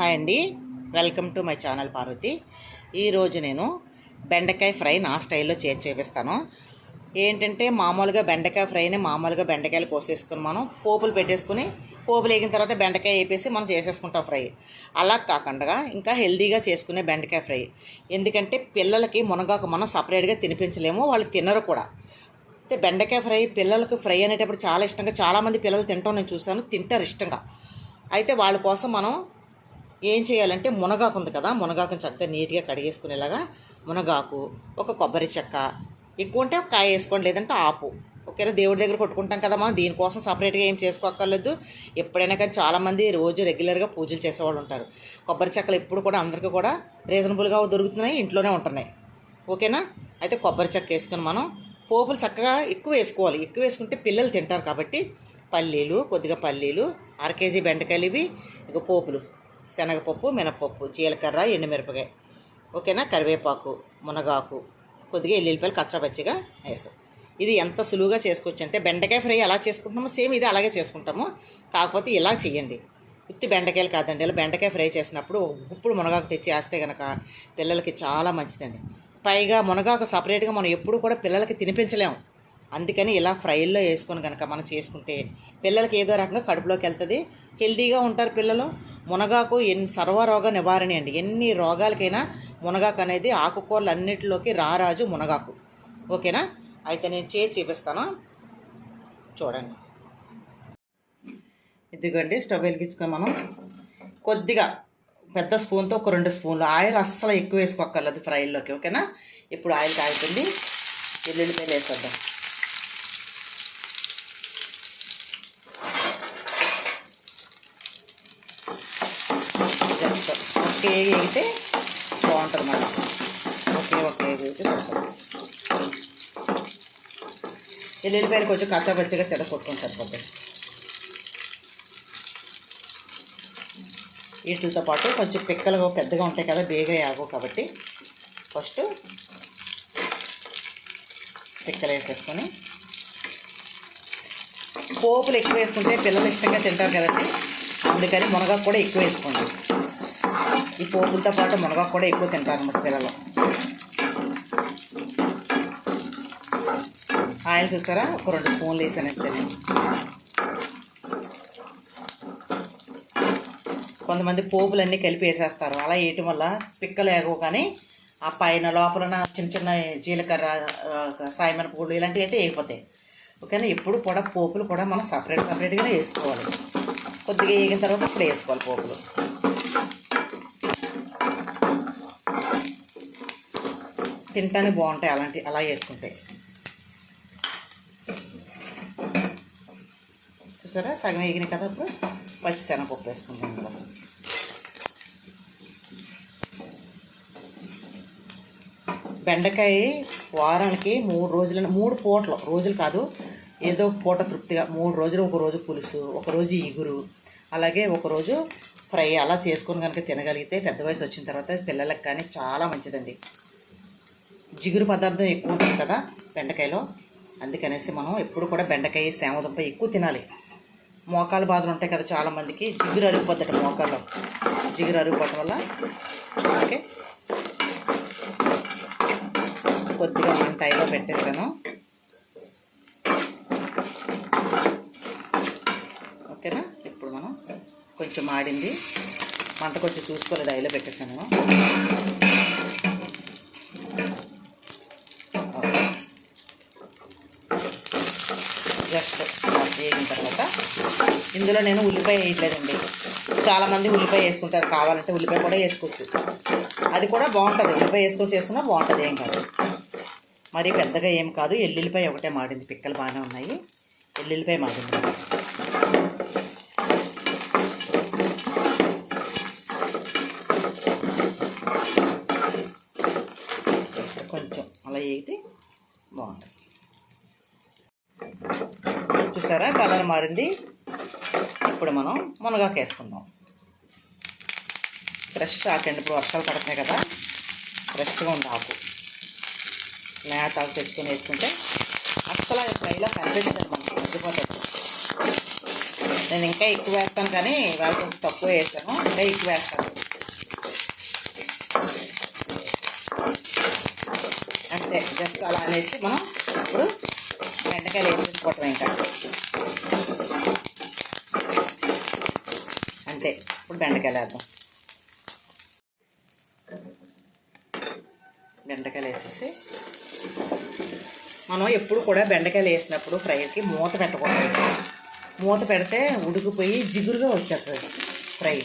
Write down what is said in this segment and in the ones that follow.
Hi అండి. Welcome to my channel Parvati. ఈరోజు నేను బెండకాయ ఫ్రై నా స్టైల్లో చేసి చూపిస్తాను. ఏంటంటే మామూలుగా బెండకాయ ఫ్రైని మామూలుగా బెండకాయలు కోసేసుకుని మనం పోపులు పెట్టేసుకుని పోపులు వేగిన తర్వాత బెండకాయ వేపేసి మనం చేసేసుకుంటాం ఫ్రై. అలా కాకుండా ఇంకా హెల్దీగా చేసుకునే బెండకాయ ఫ్రై. ఎందుకంటే పిల్లలకి మునగాకు మనం సపరేట్గా తినిపించలేము వాళ్ళు తినరు కూడా. అయితే బెండకాయ ఫ్రై పిల్లలకు ఫ్రై అనేటప్పుడు చాలా ఇష్టంగా చాలామంది పిల్లలు తింటాం నేను చూశాను తింటారు ఇష్టంగా. అయితే వాళ్ళ కోసం మనం ఏం చేయాలంటే మునగాకు ఉంది కదా మునగాకుని చక్కగా నీట్గా కడిగేసుకునేలాగా మునగాకు ఒక కొబ్బరి చెక్క ఎక్కువ ఉంటే కాయ వేసుకోండి లేదంటే ఆపు ఓకేనా దేవుడి దగ్గర కొట్టుకుంటాం కదా మనం దీనికోసం సపరేట్గా ఏం చేసుకోక్కర్లేదు. ఎప్పుడైనా కానీ చాలామంది రోజు రెగ్యులర్గా పూజలు చేసేవాళ్ళు ఉంటారు. కొబ్బరి చెక్కలు ఎప్పుడు కూడా అందరికీ కూడా రీజనబుల్గా దొరుకుతున్నాయి ఇంట్లోనే ఉంటున్నాయి. ఓకేనా? అయితే కొబ్బరి చెక్క వేసుకుని మనం పోపులు చక్కగా ఎక్కువ వేసుకోవాలి. ఎక్కువ వేసుకుంటే పిల్లలు తింటారు కాబట్టి పల్లీలు కొద్దిగా పల్లీలు అర కేజీ బెండకాయలు ఇవి ఇక పోపులు. శనగపప్పు మినపప్పు జీలకర్ర ఎండుమిరపకాయ. ఓకేనా? కరివేపాకు మునగాకు కొద్దిగా ఎల్లుల్లిపాయలు కచ్చపచ్చిగా వేసాం. ఇది ఎంత సులువుగా చేసుకోవచ్చు అంటే బెండకాయ ఫ్రై ఎలా చేసుకుంటున్నామో సేమ్ ఇది అలాగే చేసుకుంటాము. కాకపోతే ఇలా చేయండి ఉత్తి బెండకాయలు కాదండి ఇలా బెండకాయ ఫ్రై చేసినప్పుడు ఒక గుప్పుడు మునగాకు తెచ్చి వేస్తే కనుక పిల్లలకి చాలా మంచిదండి. పైగా మునగాకు సపరేట్గా మనం ఎప్పుడు కూడా పిల్లలకి తినిపించలేము అందుకని ఇలా ఫ్రైల్లో వేసుకొని కనుక మనం చేసుకుంటే పిల్లలకి ఏదో రకంగా కడుపులోకి వెళ్తుంది. హెల్తీగా ఉంటారు పిల్లలు. మునగాకు ఎన్ని సర్వరోగ నివారణ అండి. ఎన్ని రోగాలకైనా మునగాకు అనేది ఆకుకూరలు అన్నిటిలోకి రారాజు మునగాకు. ఓకేనా? అయితే నేను చేసి చూపిస్తాను. చూడండి. ఇదిగోండి స్టవ్ వెలిగించుకొని మనం. కొద్దిగా పెద్ద స్పూన్తో ఒక రెండు స్పూన్లు ఆయిల్ అస్సలు ఎక్కువ వేసుకోక్కర్లేదు ఫ్రైల్లోకి. ఓకేనా? ఇప్పుడు ఆయిల్ కాగుతుంది. ఎల్లుల్లిపాయలు వేసేద్దాం. జస్ట్ ఒకే అయితే బాగుంటుంది మనం ఒకే ఒకే వేగితే సరిపోతుంది ఎల్లుల్లిపాయలు కొంచెం కచ్చాపచ్చిగా చెడ కొట్టుకొని సరిపోతుంది వీటితో పాటు కొంచెం పిక్కలు పెద్దగా ఉంటాయి కదా బేగా ఆగు కాబట్టి ఫస్ట్ పిక్కలు వేసేసుకొని పోపులు ఎక్కువ వేసుకుంటే పిల్లలు ఇష్టంగా తింటారు కదండి. అందుకని మునగాకు కూడా ఎక్కువ వేసుకోండి. ఈ పోపులతో పాటు మునగాకు కూడా ఎక్కువ తింటారు అన్నమాట పిల్లలు. ఆయిల్ చూసారా? ఒక రెండు స్పూన్లు వేసాను అంతే కొంతమంది పోపులన్నీ కలిపి వేసేస్తారు. అలా వేయటం వల్ల పిక్కలు ఏగవు కానీ ఆ పైన లోపల చిన్న చిన్న జీలకర్ర సాయమన పూలు ఇలాంటివి అయితే వేయకపోతాయి. ఓకేనా? ఎప్పుడు కూడా పోపులు కూడా మనం సపరేట్ సపరేట్గానే వేసుకోవాలి. కొద్దిగా వేగిన తర్వాత ఇప్పుడు వేసుకోవాలి పోపులు. తింటానే బాగుంటాయి అలాంటి అలా వేసుకుంటే చూసారా? సగం వేగిన కదా ఇప్పుడు? పచ్చిశనగపప్పు వేసుకుంటాం ఇందులో బెండకాయ వారానికి మూడు రోజుల మూడు పూటలు రోజులు కాదు ఏదో పూట తృప్తిగా మూడు రోజులు ఒక రోజు పులుసు ఒక రోజు ఇగురు అలాగే ఒకరోజు ఫ్రై అలా చేసుకొని కనుక తినగలిగితే పెద్ద వయసు వచ్చిన తర్వాత పిల్లలకు కానీ చాలా మంచిదండి. జిగురు పదార్థం ఎక్కువ ఉంటుంది కదా బెండకాయలో. అందుకనేసి మనం ఎప్పుడు కూడా బెండకాయ సేమదుంప ఎక్కువ తినాలి. మోకాలు బాధలు ఉంటాయి కదా చాలామందికి. జిగురు అరిగిపోద్దట మోకాల్లో. జిగురు అరిగిపోవటం వల్ల ఓకే. కొద్దిగా మంట టైలో పెట్టేసాను ఓకేనా? ఇప్పుడు మనం కొంచెం ఆడింది. మంట కొంచెం చూసుకోలేదు ఐలో పెట్టేసాను జస్ట్ వేగిన తర్వాత ఇందులో నేను ఉల్లిపాయ వేయట్లేదండి. చాలామంది ఉల్లిపాయ వేసుకుంటారు కావాలంటే ఉల్లిపాయ కూడా వేసుకోవచ్చు. అది కూడా బాగుంటుంది. ఉల్లిపాయ వేసుకొని చేసుకున్నా బాగుంటుంది ఏం కాదు. మరి పెద్దగా ఏం కాదు. ఎల్లుల్లిపాయ ఒకటే మాడింది. పిక్కలు బాగానే ఉన్నాయి. ఎల్లుల్లిపాయ మాడింది కొంచెం అలా వేగితే బాగుంటుంది చూసారా కలర్ మారింది ఇప్పుడు మనం మునగాకు వేసుకుందాం ఫ్రెష్ ఆకండి ఇప్పుడు వర్షాలు పడుతున్నాయి కదా. ఫ్రెష్గా ఉంది ఆకు. లేత ఆకు తెచ్చుకొని వేసుకుంటే అస్సలు ఫ్రైలో కనిపించదు మనకి. మర్చిపోతుంది నేను ఇంకా ఎక్కువ వేస్తాను కానీ ఇవాళ కొంచెం తక్కువ వేస్తాను ఇంకా ఎక్కువ వేస్తాను. అంతే. జస్ట్ అలా అనేసి మనం ఇప్పుడు బెండకాయలు వేసేసుకోవటం ఇంకా. అంతే ఇప్పుడు బెండకాయలు వేద్దాం. బెండకాయలు వేసేసి మనం ఎప్పుడు కూడా బెండకాయలు వేసినప్పుడు ఫ్రైకి మూత పెట్టకూడదు. మూత పెడితే ఉడికిపోయి జిగురుగా వచ్చేస్తుంది ఫ్రై.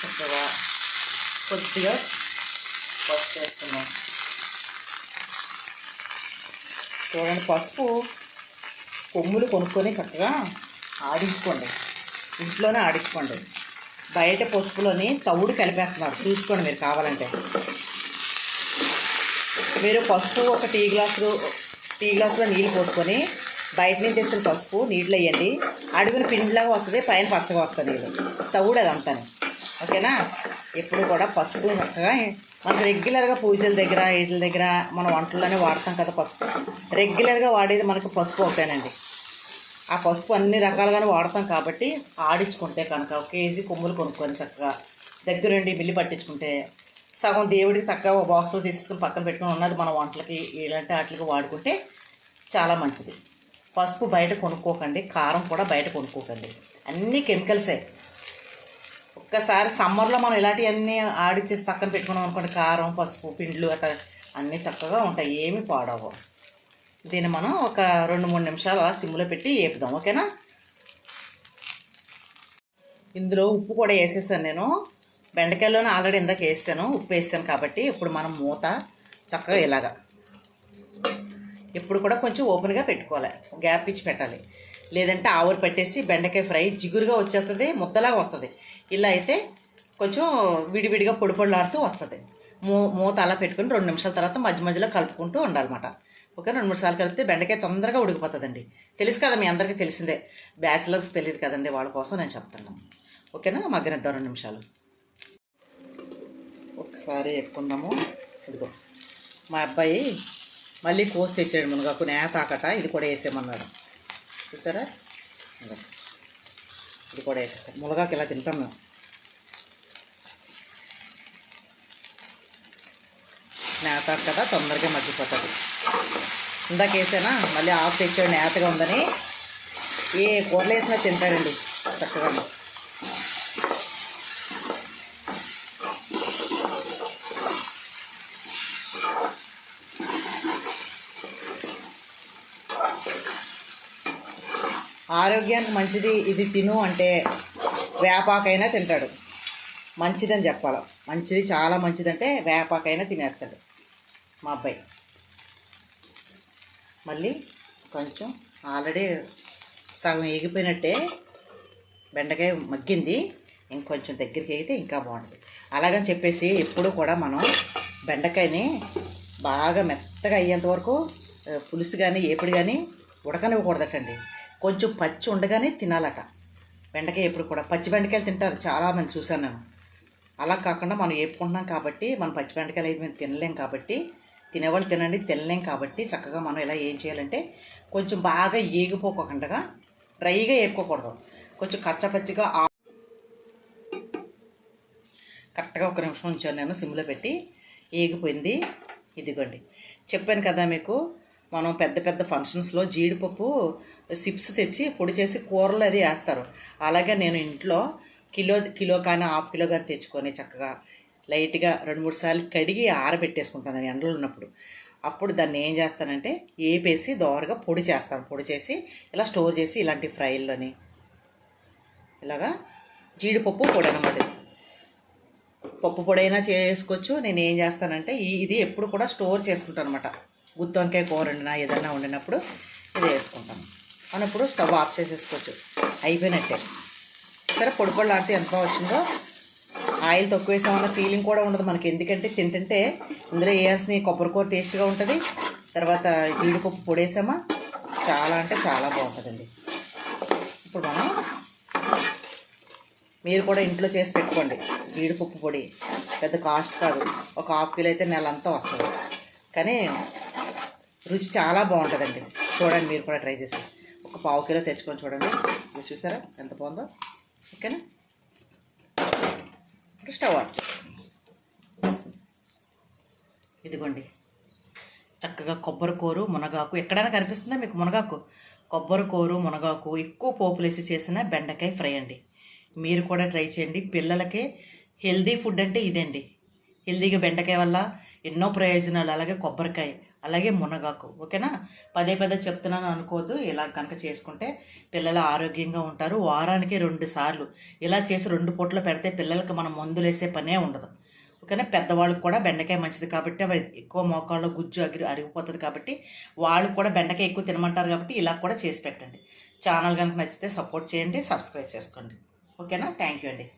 కొద్దిగా కొద్దిగా పసుపు వేస్తున్నాం. చూడండి పసుపు కొమ్ములు కొనుక్కొని చక్కగా ఆడించుకోండి. ఇంట్లోనే ఆడించుకోండి. బయట పసుపులోని తవుడు కలిపేస్తున్నారు. చూసుకోండి మీరు కావాలంటే. మీరు పసుపు ఒక టీ గ్లాసులు టీ గ్లాసులో నీళ్ళు పోసుకొని బయట నుంచి తెచ్చిన పసుపు నీళ్ళు వేయండి. అడుగున పిండిలాగా వస్తుంది పైన పచ్చగా వస్తుంది నీళ్ళు. తవుడు అదంతా ఓకేనా? ఎప్పుడు కూడా పసుపు చక్కగా మనం రెగ్యులర్గా పూజల దగ్గర వీటి దగ్గర మన వంటల్లోనే వాడతాం కదా పసుపు రెగ్యులర్గా వాడేది మనకు పసుపు ఒకటేనండి ఆ పసుపు అన్ని రకాలుగానే వాడతాం కాబట్టి ఆడించుకుంటే కనుక ఒక కేజీ కొమ్ములు కొనుక్కొని చక్కగా దగ్గరుండి బిల్లు పట్టించుకుంటే సగం దేవుడికి చక్కగా ఒక బాక్స్లో తీసుకుని పక్కన పెట్టుకుని ఉన్నది మన వంటలకి ఇలాంటి వాటికి వాడుకుంటే చాలా మంచిది. పసుపు బయట కొనుక్కోకండి కారం కూడా బయట కొనుక్కోకండి. అన్నీ కెమికల్సే ఒక్కసారి సమ్మర్లో మనం ఇలాంటివన్నీ ఆడిచ్చేసి పక్కన పెట్టుకున్నాం అనుకోండి కారం పసుపు పిండ్లు అట్లా అన్నీ చక్కగా ఉంటాయి ఏమి పాడవు. దీన్ని మనం ఒక రెండు మూడు నిమిషాలు అలా సిమ్లో పెట్టి వేపుదాం ఓకేనా? ఇందులో ఉప్పు కూడా వేసేసాను నేను. బెండకాయలోనే ఆల్రెడీ ఇందాక వేసాను ఉప్పు వేసాను కాబట్టి ఇప్పుడు మనం మూత చక్కగా ఇలాగా. ఇప్పుడు కూడా కొంచెం ఓపెన్గా పెట్టుకోవాలి గ్యాప్ ఇచ్చి పెట్టాలి. లేదంటే ఆవురు పెట్టేసి బెండకాయ ఫ్రై జిగురుగా వచ్చేస్తుంది ముద్దలాగా వస్తుంది. ఇలా అయితే కొంచెం విడివిడిగా పొడి పొడిలాడుతూ వస్తుంది. మూ మూత అలా పెట్టుకుని రెండు నిమిషాల తర్వాత మధ్య మధ్యలో కలుపుకుంటూ ఉండాలన్నమాట. ఓకే రెండు మూడు సార్లు కలిపితే బెండకాయ తొందరగా ఉడికిపోతుందండి. తెలుసు కదా మీ అందరికీ తెలిసిందే. బ్యాచిలర్స్ తెలియదు కదండి వాళ్ళ కోసం నేను చెప్తున్నాను. ఓకేనా? మగ్గనిద్దాం రెండు నిమిషాలు. ఒకసారి ఎక్కుందాము. ఇదిగో మా అబ్బాయి మళ్ళీ కోసి తెచ్చాడు మునగాకు నేత ఇది కూడా వేసేయమన్నాడు. చూసారా? ఇది కూడా వేసేస్తాం. ములగాకి ఇలా తింటాం మేము నేత కదా తొందరగా మగ్గిపోతుంది ఇందాక వేసానా? మళ్ళీ ఆకు తెచ్చాడు నేతగా ఉందని. ఏ కూరలు వేసినా తింటాడండి చక్కగా ఆరోగ్యానికి మంచిది ఇది తిను అంటే వేపాకైనా తింటాడు. మంచిదని చెప్పాలి. మంచిది చాలా మంచిదంటే వేపాకైనా తినేస్తాడు మా అబ్బాయి. మళ్ళీ కొంచెం ఆల్రెడీ సగం ఎగిపోయినట్టే బెండకాయ మగ్గింది. ఇంకొంచెం దగ్గరికి అయితే ఇంకా బాగుంటుంది. అలాగని చెప్పేసి ఎప్పుడు కూడా మనం బెండకాయని బాగా మెత్తగా అయ్యేంత వరకు పులుసు కానీ ఏపుడు కానీ ఉడకనివ్వకూడదటండి. కొంచెం పచ్చి ఉండగానే తినాలట. బెండకాయ ఎప్పుడు కూడా. పచ్చి బెండకాయలు తింటారు. చాలామంది చూశాను నేను. అలా కాకుండా మనం వేపుకుంటున్నాం కాబట్టి మనం పచ్చి బెండకాయలు అయితే మేము తినలేం కాబట్టి తినేవాళ్ళు తినండి తినలేం కాబట్టి చక్కగా మనం ఇలా ఏం చేయాలంటే కొంచెం బాగా ఏగిపోకుండా డ్రైగా వేపుకోకూడదు కొంచెం కచ్చపచ్చిగా ఆ- కరెక్ట్గా ఒక నిమిషం ఉంచాను నేను సిమ్లో పెట్టి. ఏగిపోయింది. ఇదిగోండి. చెప్పాను కదా మీకు మనం పెద్ద పెద్ద ఫంక్షన్స్లో జీడిపప్పు సిప్స్ తెచ్చి పొడి చేసి కూరలు అది వేస్తారు. అలాగే నేను ఇంట్లో కిలో కిలో కానీ హాఫ్ కిలో కానీ తెచ్చుకొని చక్కగా లైట్గా రెండు మూడు సార్లు కడిగి ఆరబెట్టేసుకుంటాను ఎండలు ఉన్నప్పుడు. అప్పుడు దాన్ని ఏం చేస్తానంటే ఏపేసి దోరగా పొడి చేస్తాను. పొడి చేసి ఇలా స్టోర్ చేసి ఇలాంటి ఫ్రైల్లోని ఇలాగా జీడిపప్పు పొడి అనమాట పప్పు పప్పు పొడైనా చేసుకోవచ్చు. నేను ఏం చేస్తానంటే ఇది ఎప్పుడు కూడా స్టోర్ చేసుకుంటాను అనమాట గుత్తి వంకాయ కూర వండినా ఏదైనా వండినప్పుడు ఇది వేసుకుంటాం. మనం ఇప్పుడు స్టవ్ ఆఫ్ చేసేసుకోవచ్చు. అయిపోయినట్టే. సరే పొడి పొడి ఆడితే ఎంత వచ్చిందో ఆయిల్ తక్కువ వేసామన్న ఫీలింగ్ కూడా ఉండదు మనకి. ఎందుకంటే తింటుంటే ఇందులో వేయాల్సిన కొబ్బరి కూర టేస్ట్గా ఉంటుంది? తర్వాత జీడిపప్పు పొడి వేసామా? చాలా అంటే చాలా బాగుంటుందండి. ఇప్పుడు మనం మీరు కూడా ఇంట్లో చేసి పెట్టుకోండి. జీడిపప్పు పొడి. పెద్ద కాస్ట్ కాదు. ఒక హాఫ్ కిలో అయితే నెల అంతా వస్తుంది. కానీ రుచి చాలా బాగుంటుందండి. చూడండి మీరు కూడా ట్రై చేసి. ఒక పావు కిలో తెచ్చుకొని చూడండి. మీరు చూసారా? ఎంత బాగుందో? ఓకేనా? ఇప్పుడు స్టవ్ ఆఫ్ ఇదిగోండి. చక్కగా కొబ్బరి కూరు మునగాకు. ఎక్కడైనా కనిపిస్తుందా మీకు మునగాకు? కొబ్బరి కూరు మునగాకు. ఎక్కువ పోపులేసి చేసిన బెండకాయ ఫ్రై అండి. మీరు కూడా ట్రై చేయండి. పిల్లలకి హెల్దీ ఫుడ్ అంటే ఇదండి. హెల్దీగా బెండకాయ వల్ల ఎన్నో ప్రయోజనాలు. అలాగే కొబ్బరికాయ. అలాగే మునగాకు ఓకేనా? పదే పదే చెప్తున్నాను అనుకోవద్దు. ఇలా కనుక చేసుకుంటే పిల్లలు ఆరోగ్యంగా ఉంటారు. వారానికి రెండు సార్లు. ఇలా చేసి రెండు పూటలు పెడితే పిల్లలకి మనం మందులు వేసే పనే ఉండదు. ఓకేనా? పెద్దవాళ్ళకి కూడా బెండకాయ మంచిది కాబట్టి ఎక్కువ మోకాళ్ళలో గుజ్జు అగిరి అరిగిపోతుంది కాబట్టి వాళ్ళు కూడా బెండకాయ ఎక్కువ తినమంటారు కాబట్టి ఇలా కూడా చేసి పెట్టండి. ఛానల్ కనుక నచ్చితే సపోర్ట్ చేయండి సబ్స్క్రైబ్ చేసుకోండి. ఓకేనా? థ్యాంక్ యూ అండి.